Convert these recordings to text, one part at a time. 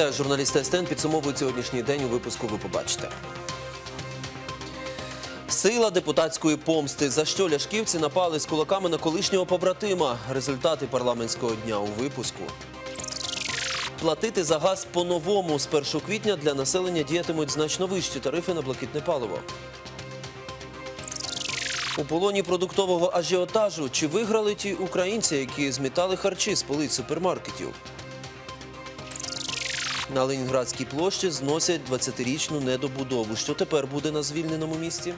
Вітаю, журналісти СТН. Підсумовують сьогоднішній день у випуску. Ви побачите. Сила депутатської помсти. За що ляшківці напали з кулаками на колишнього побратима? Результати парламентського дня у випуску. Платити за газ по-новому з 1 квітня для населення діятимуть значно вищі тарифи на блакитне паливо. У полоні продуктового ажіотажу чи виграли ті українці, які змітали харчі з полиць супермаркетів? На Ленінградській площі зносять 20-річну недобудову. Що тепер буде на звільненому місці?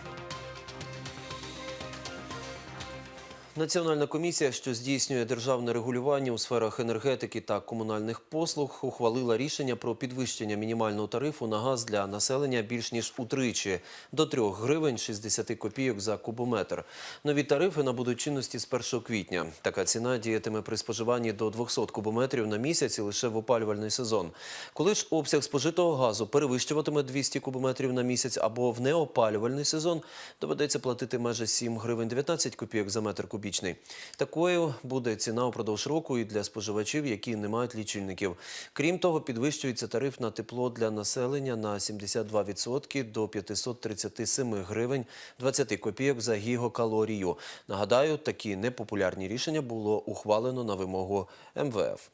Національна комісія, що здійснює державне регулювання у сферах енергетики та комунальних послуг, ухвалила рішення про підвищення мінімального тарифу на газ для населення більш ніж утричі до 3 гривень 60 копійок за кубометр. Нові тарифи набудуть чинності з 1 квітня. Така ціна діятиме при споживанні до 200 кубометрів на місяць лише в опалювальний сезон. Коли ж обсяг спожитого газу перевищуватиме 200 кубометрів на місяць або в неопалювальний сезон, доведеться платити майже 7 гривень 19 копійок за метр кубічний. Такою буде ціна упродовж року і для споживачів, які не мають лічильників. Крім того, підвищується тариф на тепло для населення на 72% до 537 гривень 20 копійок за гігокалорію. Нагадаю, такі непопулярні рішення було ухвалено на вимогу МВФ.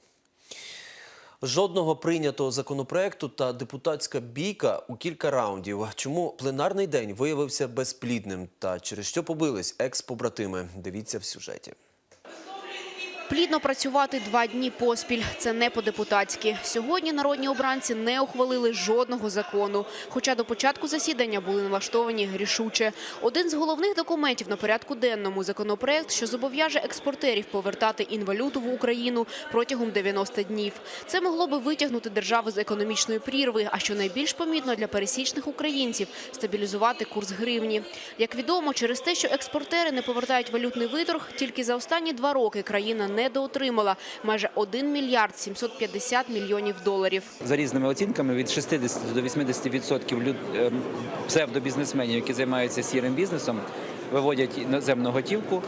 Жодного прийнятого законопроекту та депутатська бійка у кілька раундів. Чому пленарний день виявився безплідним та через що побились екс-побратими? Дивіться в сюжеті. Плідно працювати два дні поспіль – це не по-депутатськи. Сьогодні народні обранці не ухвалили жодного закону, хоча до початку засідання були налаштовані рішуче. Один з головних документів на порядку денному – законопроект, що зобов'яже експортерів повертати інвалюту в Україну протягом 90 днів. Це могло би витягнути державу з економічної прірви, а що найбільш помітно для пересічних українців – стабілізувати курс гривні. Як відомо, через те, що експортери не повертають валютний виторг, тільки за останні два роки країна недоотримала майже 1 мільярд 750 мільйонів доларів. За різними оцінками від 60 до 80% відсотків ем, псевдобізнесменів, які займаються сірим бізнесом, виводять іноземну готівку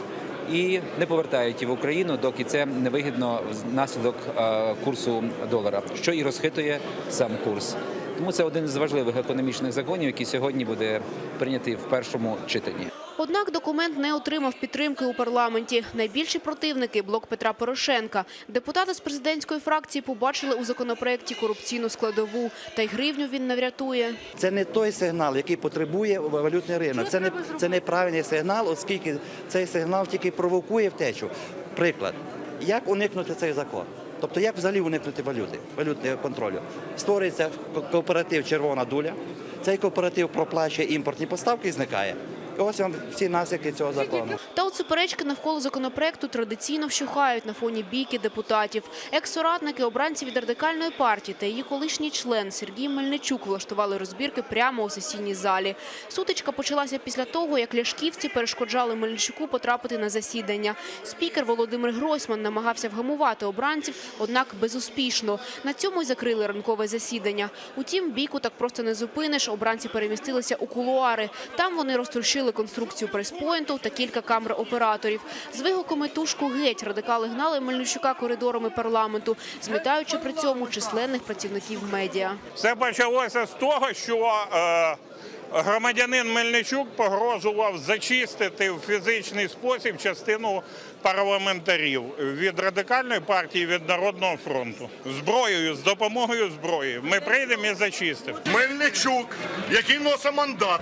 і не повертають її в Україну, доки це невигідно внаслідок е, курсу долара, що і розхитує сам курс. Тому це один з важливих економічних законів, який сьогодні буде прийнятий в першому читанні. Однак документ не отримав підтримки у парламенті. Найбільші противники – блок Петра Порошенка. Депутати з президентської фракції побачили у законопроекті корупційну складову. Та й гривню він не врятує. Це не той сигнал, який потребує валютний ринок. Це не це неправильний сигнал, оскільки цей сигнал тільки провокує втечу. Приклад, як уникнути цей закон? Тобто, як взагалі уникнути валюти, валютного контролю? Створюється кооператив Червона дуля. Цей кооператив проплачує імпортні поставки і зникає. Ось всі наслідки цього закону. Та от суперечки навколо законопроекту традиційно вщухають на фоні бійки депутатів. Екс-соратники обранці від радикальної партії та її колишній член Сергій Мельничук влаштували розбірки прямо у сесійній залі. Сутичка почалася після того, як ляшківці перешкоджали Мельничуку потрапити на засідання. Спікер Володимир Гройсман намагався вгамувати обранців, однак безуспішно. На цьому й закрили ранкове засідання. Утім, бійку так просто не зупиниш. Обранці перемістилися у кулуари. Там вони розтрощили конструкцію прес-пойнту та кілька камер операторів. З вигуками тушку геть радикали гнали Мельничука коридорами парламенту, змітаючи при цьому численних працівників медіа. Все почалося з того, що е, громадянин Мельничук погрожував зачистити в фізичний спосіб частину парламентарів від радикальної партії від Народного фронту зброєю, з допомогою зброї. Ми прийдемо і зачистимо. Мельничук, який носить мандат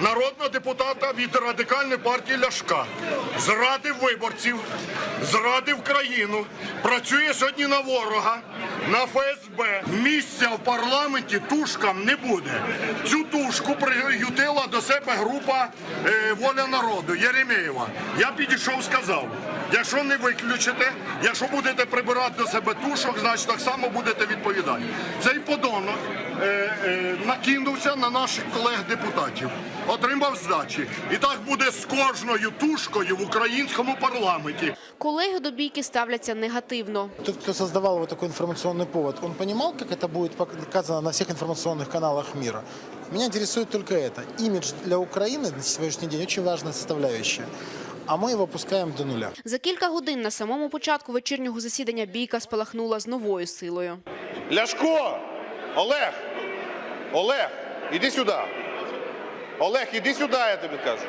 народного депутата від радикальної партії Ляшка, зрадив виборців, зрадив країну, працює сьогодні на ворога, на ФСБ. Місця в парламенті тушкам не буде. Цю тушку приютила до себе група е, Воля народу Єремєєва. Я підійшов, сказав. Якщо не виключите, якщо будете прибирати до себе тушок, значить так само будете відповідати. Цей подонок е, е, накинувся на наших колег-депутатів, отримав здачі. І так буде з кожною тушкою в українському парламенті. Колеги до бійки ставляться негативно. Тот, кто создавал вот такой информационный повод, он понимал, как это будет показано на всех информационных каналах мира? Меня интересует только это. Имидж для Украины на сегодняшний день очень важная составляющая. А мы его опускаем до нуля. За кілька годин на самому початку вечірнього засідання бійка спалахнула з новою силою. Ляшко, Олег! Олег, іди сюди. Олег, іди сюди, я тобі кажу.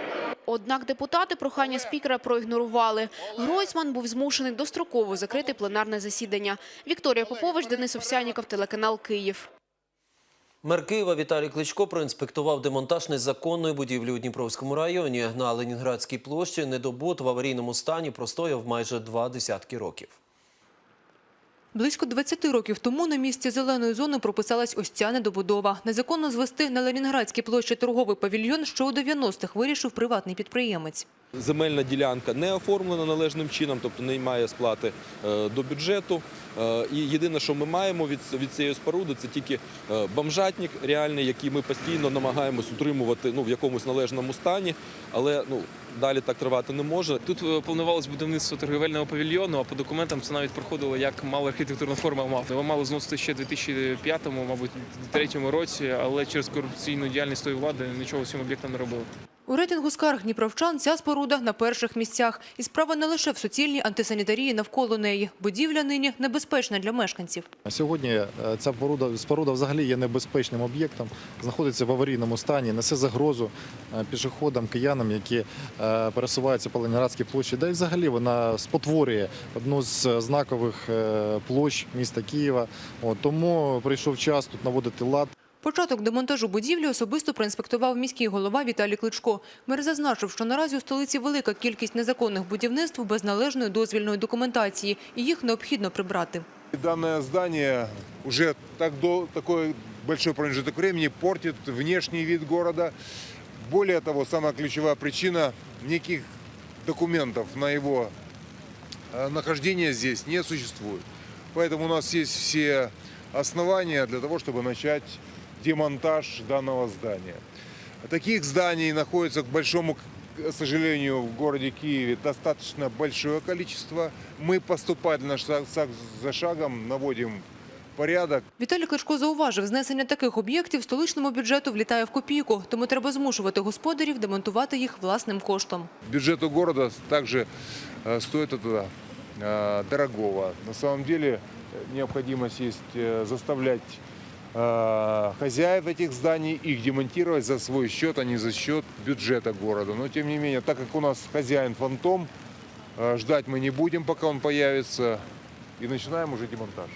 Однак депутати прохання спікера проігнорували. Гройсман був змушений достроково закрити пленарне засідання. Вікторія Попович, Денис Овсяніков, телеканал «Київ». Мер Києва Віталій Кличко проінспектував демонтаж незаконної будівлі у Дніпровському районі. На Ленінградській площі недобут в аварійному стані простояв майже два десятки років. Близько 20 років тому на місці зеленої зони прописалась ось ця недобудова. Незаконно звести на Ленінградській площі торговий павільйон, що у 90-х вирішив приватний підприємець. Земельна ділянка не оформлена належним чином, тобто не має сплати е, до бюджету. Е, І єдине, що ми маємо від, від цієї споруди, це тільки е, бомжатник реальний, який ми постійно намагаємось утримувати ну, в якомусь належному стані, але ну, далі так тривати не може. Тут планувалось будівництво торговельного павільйону, а по документам це навіть проходило як мала архітектурна форма мав. Його мало зносити ще в 2005-му, мабуть, 2003 році, але через корупційну діяльність тої влади нічого з цим об'єктом не робили. У рейтингу скарг дніпровчан ця споруда на перших місцях. І справа не лише в суцільній антисанітарії навколо неї. Будівля нині небезпечна для мешканців. Сьогодні е, ця споруда, споруда взагалі є небезпечним об'єктом, знаходиться в аварійному стані, несе загрозу е, пішоходам, киянам, які е, пересуваються по Ленінградській площі. Да і взагалі вона спотворює одну з знакових площ міста Києва. Тому прийшов час тут наводити лад. Початок демонтажу будівлі особисто проінспектував міський голова Віталій Кличко. Мер зазначив, що наразі у столиці велика кількість незаконних будівництв без належної дозвільної документації, і їх необхідно прибрати. Данное здание уже так дол- такой большой промежуток времени портит внешний вид города. Более того, самая ключевая причина – никаких документов на его э, нахождение здесь не существует. Поэтому у нас есть все основания для того, чтобы начать демонтаж данного здания. Таких зданий находится, к большому к сожалению, в городе Киеве достаточно большое количество. Мы поступательно, шаг шаг за шагом наводим порядок. Віталій Кличко зауважив, знесення таких об'єктів столичному бюджету влітає в копійку, тому треба змушувати господарів демонтувати їх власним коштом. Бюджету города также э, стоит это э, дорогого. На самом деле э, необходимость есть э, заставлять э, хозяев этих зданий их демонтировать за свой счет, а не за счет бюджета города. Но тем не менее, так как у нас хозяин фантом, э, ждать мы не будем, пока он появится, и начинаем уже демонтаж.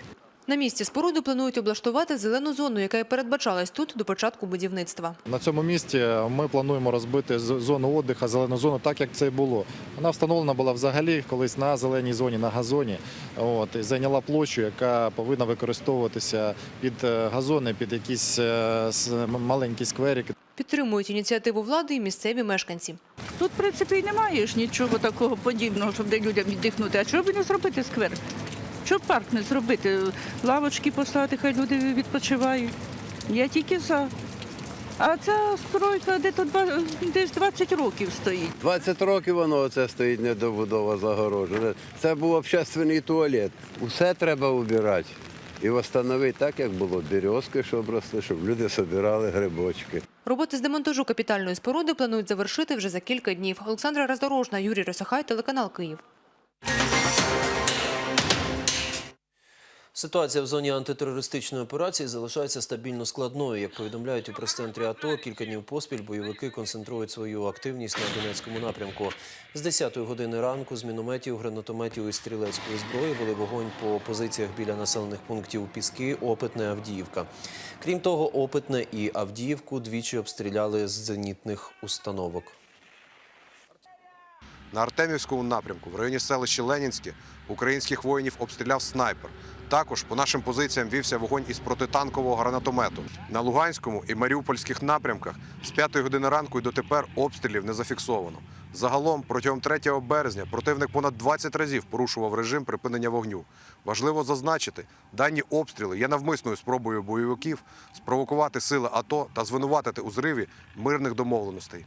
На місці споруди планують облаштувати зелену зону, яка і передбачалась тут до початку будівництва. На цьому місці ми плануємо розбити зону віддиху, зелену зону, так як це і було. Вона встановлена була взагалі колись на зеленій зоні, на газоні. От, і зайняла площу, яка повинна використовуватися під е, газони, під якісь е, маленькі скверики. Підтримують ініціативу влади і місцеві мешканці. Тут, в принципі, і немає ж нічого такого подібного, щоб де людям віддихнути. А чого б не зробити сквер? Б парк не зробити? Лавочки поставити, хай люди відпочивають. Я тільки за. А ця стройка де то два, десь 20 років стоїть. 20 років воно оце стоїть недобудова загорожена. Це був общественний туалет. Усе треба убирати. І встановити так, як було березки, щоб росли, щоб люди собирали грибочки. Роботи з демонтажу капітальної споруди планують завершити вже за кілька днів. Олександра Роздорожна, Юрій Росахай, телеканал Київ. Ситуація в зоні антитерористичної операції залишається стабільно складною. Як повідомляють у прес-центрі АТО, кілька днів поспіль бойовики концентрують свою активність на Донецькому напрямку. З 10-ї години ранку з мінометів, гранатометів і стрілецької зброї вели вогонь по позиціях біля населених пунктів Піски, Опитне, Авдіївка. Крім того, Опитне і Авдіївку двічі обстріляли з зенітних установок. На Артемівському напрямку в районі селища Ленінське українських воїнів обстріляв снайпер. Також по нашим позиціям вівся вогонь із протитанкового гранатомету. На Луганському і Маріупольських напрямках з 5 години ранку і дотепер обстрілів не зафіксовано. Загалом протягом 3 березня противник понад 20 разів порушував режим припинення вогню. Важливо зазначити, дані обстріли є навмисною спробою бойовиків спровокувати сили АТО та звинуватити у зриві мирних домовленостей.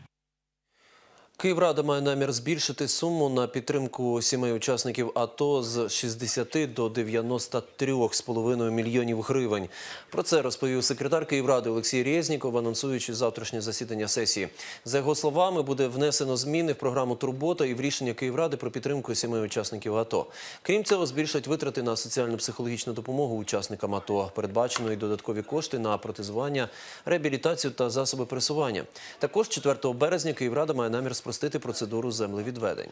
Київрада має намір збільшити суму на підтримку сімей учасників АТО з 60 до 93,5 мільйонів гривень. Про це розповів секретар Київради Олексій Резніков, анонсуючи завтрашнє засідання сесії. За його словами, буде внесено зміни в програму Турбота і в рішення Київради про підтримку сімей учасників АТО. Крім цього, збільшать витрати на соціально-психологічну допомогу учасникам АТО. Передбачено й додаткові кошти на протезування, реабілітацію та засоби пересування. Також 4 березня Київрада має намір спростити процедуру землевідведень.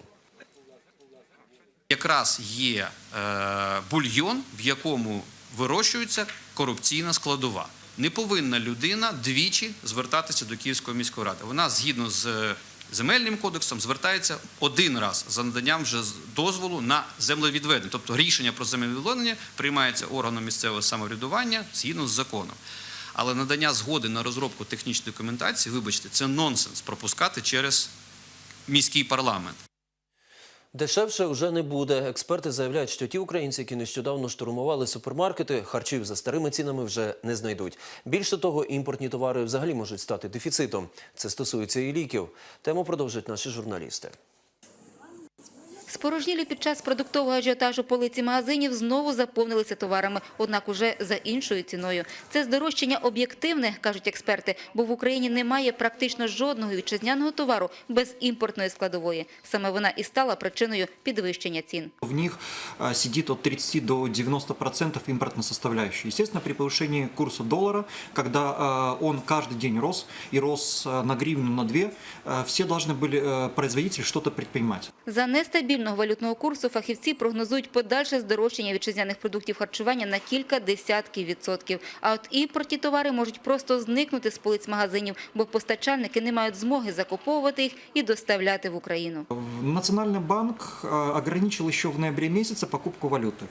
якраз є е, бульйон, в якому вирощується корупційна складова. Не повинна людина двічі звертатися до Київської міської ради. Вона згідно з земельним кодексом звертається один раз за наданням вже дозволу на землевідведення. Тобто рішення про землевідведення приймається органом місцевого самоврядування згідно з законом. Але надання згоди на розробку технічної документації, вибачте, це нонсенс пропускати через міський парламент. Дешевше вже не буде. Експерти заявляють, що ті українці, які нещодавно штурмували супермаркети, харчів за старими цінами вже не знайдуть. Більше того, імпортні товари взагалі можуть стати дефіцитом. Це стосується і ліків. Тему продовжать наші журналісти. Спорожнілі під час продуктового ажіотажу полиці магазинів знову заповнилися товарами, однак уже за іншою ціною. Це здорожчання об'єктивне, кажуть експерти, бо в Україні немає практично жодного вітчизняного товару без імпортної складової. Саме вона і стала причиною підвищення цін. В них а, сидит от 30 до 90% импортной составляющей. Естественно, при повышении курса доллара, когда а, он каждый день рос и рос а, на гривну, на две, а, все должны были а, производители что-то предпринимать. за нестабільного валютного курсу фахівці прогнозують подальше здорожчання вітчизняних продуктів харчування на кілька десятків відсотків. А от імпортні товари можуть просто зникнути з полиць магазинів, бо постачальники не мають змоги закуповувати їх і доставляти в Україну. Національний банк а, ще в ноябрі місяці покупку валюты.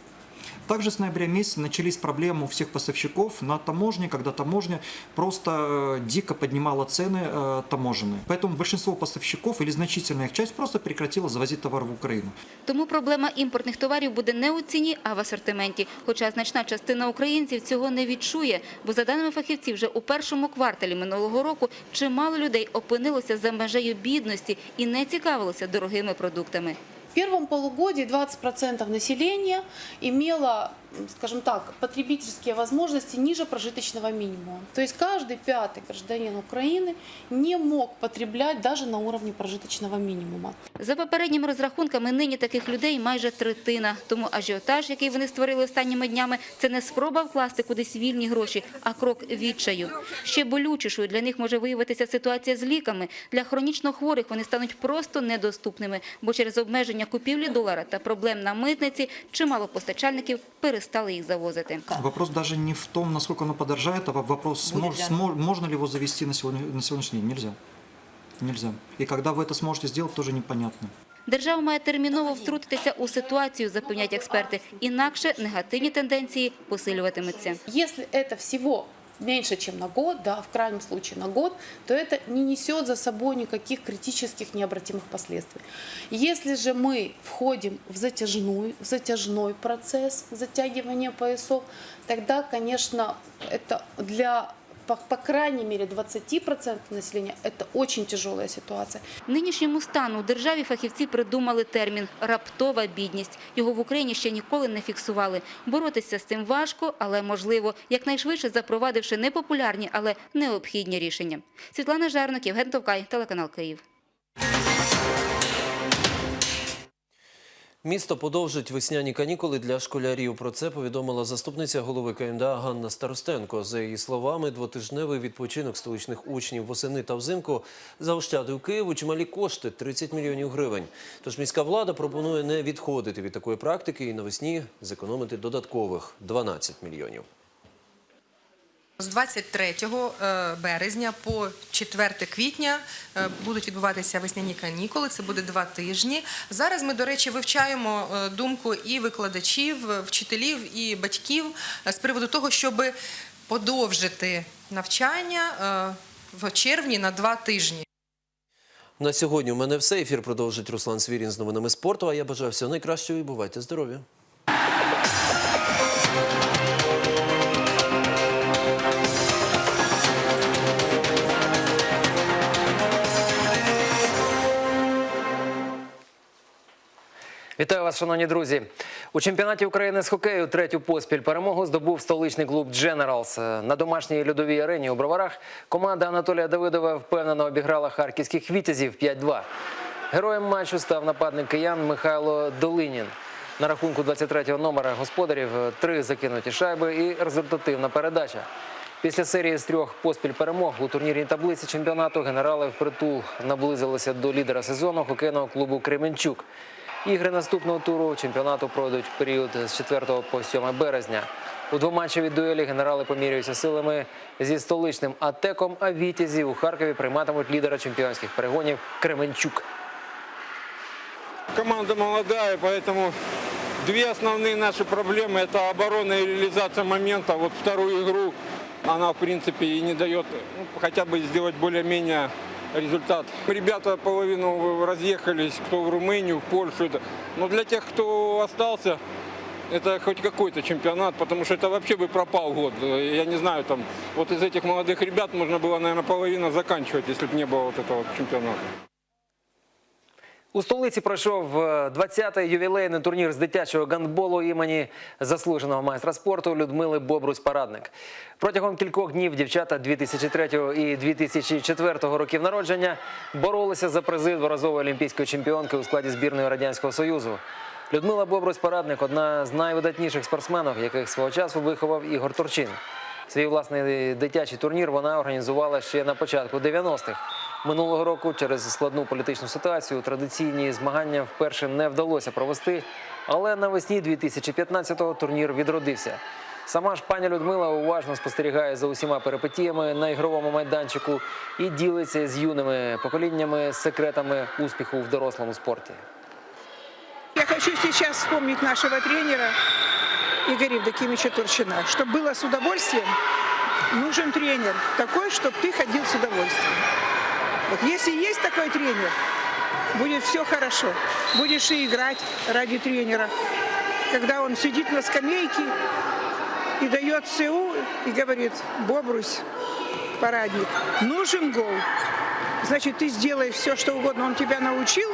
Также с ноября месяца начались проблемы у всех поставщиков на таможне, когда таможня просто э, дико поднимала цены э, таможенные. Поэтому большинство поставщиков или значительная их часть просто прекратила завозить товар в Украину. Тому проблема імпортних товарів буде не у ціні, а в асортименті. Хоча значна частина українців цього не відчує, бо за даними фахівців, вже у першому кварталі минулого року чимало людей опинилося за межею бідності і не цікавилося дорогими продуктами. Первом полугодии 20% населения имело, скажем так, потребительские возможности ниже прожиточного минимума. То есть каждый пятый гражданин Украины не мог потреблять даже на уровне прожиточного минимума. За попередніми розрахунками, нині таких людей майже третина. Тому ажіотаж, який вони створили останніми днями, це не спроба вкласти кудись вільні гроші, а крок відчаю. Ще болючішою для них може виявитися ситуація з ліками. Для хронічно хворих вони стануть просто недоступними, бо через обмеження купівлі долара та проблем на митниці чимало постачальників перестали їх завозити. Вопрос даже не в том, насколько оно подорожает, а вопрос, Будет смож- ли смо- можно ли его завести на, сегодня, на сегодняшний день. Нельзя. Нельзя. И когда вы это сможете сделать, тоже непонятно. Держава має терміново втрутитися у ситуацію, запевняють експерти. Інакше негативні тенденції посилюватимуться. Если это всего меньше, чем на год, да, в крайнем случае на год, то это не несет за собой никаких критических необратимых последствий. Если же мы входим в затяжной, в затяжной процесс затягивания поясов, тогда, конечно, это для по, по крайней мере 20% населения это очень тяжелая ситуация. Нинішньому стану у державі фахівці придумали термін «раптова бідність». Його в Україні ще ніколи не фіксували. Боротися з цим важко, але можливо, якнайшвидше запровадивши непопулярні, але необхідні рішення. Світлана Жернок, Євген Товкай, телеканал Київ. Місто подовжить весняні канікули для школярів. Про це повідомила заступниця голови КМДА Ганна Старостенко. За її словами, двотижневий відпочинок столичних учнів восени та взимку заощадив Києву чималі кошти 30 мільйонів гривень. Тож міська влада пропонує не відходити від такої практики і навесні зекономити додаткових 12 мільйонів. З 23 е, березня по 4 квітня е, будуть відбуватися весняні канікули. Це буде два тижні. Зараз ми, до речі, вивчаємо е, думку і викладачів, вчителів, і батьків з приводу того, щоб подовжити навчання в червні на два тижні. На сьогодні у мене все. Ефір продовжить Руслан Свірін з новинами спорту. А я бажаю всього найкращого і бувайте здорові. Вітаю вас, шановні друзі. У чемпіонаті України з хокею третю поспіль перемогу здобув столичний клуб «Дженералс». На домашній льодовій арені у Броварах команда Анатолія Давидова впевнено обіграла харківських вітязів 5-2. Героєм матчу став нападник киян Михайло Долинін. На рахунку 23-го номера господарів три закинуті шайби і результативна передача. Після серії з трьох поспіль перемог у турнірній таблиці чемпіонату генерали впритул наблизилися до лідера сезону хокейного клубу Кременчук. Ігри наступного туру чемпіонату пройдуть в період з 4 по 7 березня. У двоматчевій дуелі генерали поміряються силами зі столичним Атеком, а Вітязі у Харкові прийматимуть лідера чемпіонських перегонів Кременчук. Команда молодая, поэтому две основные наши проблемы – это оборона и реализация момента. Вот вторую игру она, в принципе, и не дает ну, хотя бы сделать более-менее результат. Ребята половину разъехались, кто в Румынию, в Польшу. Это- Но для тех, кто остался, это хоть какой-то чемпионат, потому что это вообще бы пропал год. Я не знаю, там, вот из этих молодых ребят можно было, наверное, половину заканчивать, если бы не было вот этого чемпионата. У столиці пройшов е, 20-й ювілейний турнір з дитячого гандболу імені заслуженого майстра спорту Людмили Бобрусь-Парадник. Протягом кількох днів дівчата 2003 і 2004 років народження боролися за призи дворазової олімпійської чемпіонки у складі збірної Радянського Союзу. Людмила Бобрусь-Парадник – одна з найвидатніших спортсменок, яких свого часу виховав Ігор Турчин. Свій власний дитячий турнір вона організувала ще на початку 90-х. Минулого року через складну політичну ситуацію традиційні змагання вперше не вдалося провести, але навесні 2015-го турнір відродився. Сама ж пані Людмила уважно спостерігає за усіма перипетіями на ігровому майданчику і ділиться з юними поколіннями секретами успіху в дорослому спорті. Я хочу сейчас вспомнить нашего тренера Игоря Евдокимовича Турчина. Чтобы было с удовольствием, нужен тренер такой, чтобы ты ходил с удовольствием. Вот если есть такой тренер, будет все хорошо. Будешь и играть ради тренера. Когда он сидит на скамейке и дает СУ и говорит, Бобрусь, парадник, нужен гол. Значит, ты сделаешь все, что угодно. Он тебя научил,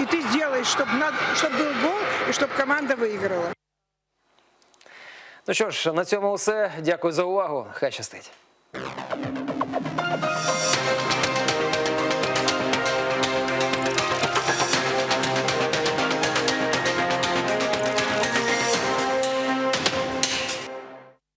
и ты сделаешь, чтобы был гол и чтобы команда выиграла. Ну що ж, на цьому все. Дякую за увагу. Хай щастить.